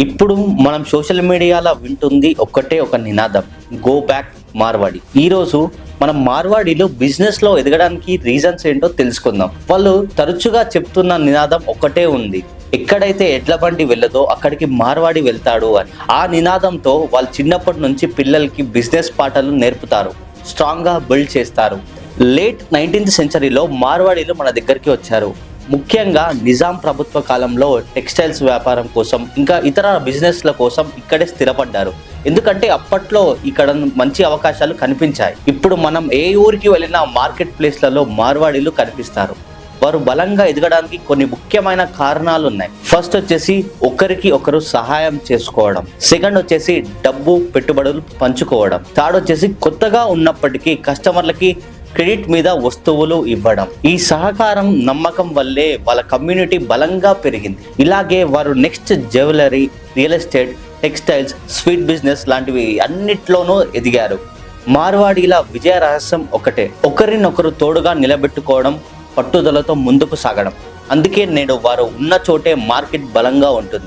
ఇప్పుడు మనం సోషల్ మీడియాలో వింటుంది ఒక్కటే ఒక నినాదం. Go back Marwari. ఈరోజు మనం మార్వాడిలో బిజినెస్లో ఎదగడానికి రీజన్స్ ఏంటో తెలుసుకుందాం. వాళ్ళు తరచుగా చెప్తున్న నినాదం ఒక్కటే ఉంది. ఎక్కడైతే ఎడ్ల బండి వెళ్ళదో అక్కడికి మార్వాడి వెళ్తాడు అని. ఆ నినాదంతో వాళ్ళు చిన్నప్పటి నుంచి పిల్లలకి బిజినెస్ పాఠాలు నేర్పుతారు. స్ట్రాంగ్గా బిల్డ్ చేస్తారు. లేట్ నైన్టీన్త్ సెంచరీలో మార్వాడీలు మన దగ్గరికి వచ్చారు. ముఖ్యంగా నిజాం ప్రభుత్వ కాలంలో టెక్స్టైల్స్ వ్యాపారం కోసం ఇంకా ఇతర బిజినెస్ల కోసం ఇక్కడే స్థిరపడ్డారు. ఎందుకంటే అప్పట్లో ఇక్కడ మంచి అవకాశాలు కనిపించాయి. ఇప్పుడు మనం ఏ ఊరికి వెళ్ళినా మార్కెట్ ప్లేస్లలో మార్వాడీలు కనిపిస్తారు. వారు బలంగా ఎదగడానికి కొన్ని ముఖ్యమైన కారణాలు ఉన్నాయి ఫస్ట్ వచ్చేసి ఒకరికి ఒకరు సహాయం చేసుకోవడం. సెకండ్ వచ్చేసి డబ్బు పెట్టుబడులు పంచుకోవడం. థర్డ్ వచ్చేసి కొత్తగా ఉన్నప్పటికీ కస్టమర్లకి క్రెడిట్ మీద వస్తువులు ఇవ్వడం. ఈ సహకారం నమ్మకం వల్లే వాళ్ళ కమ్యూనిటీ బలంగా పెరిగింది. ఇలాగే వారు next jewellery real estate textiles sweet business లాంటివి అన్నిట్లోనూ ఎదిగారు. మార్వాడీల విజయ రహస్యం ఒకటే. ఒకరినొకరు తోడుగా నిలబెట్టుకోవడం పట్టుదలతో ముందుకు సాగడం. అందుకే నేడు వారు ఉన్న చోటే మార్కెట్ బలంగా ఉంటుంది.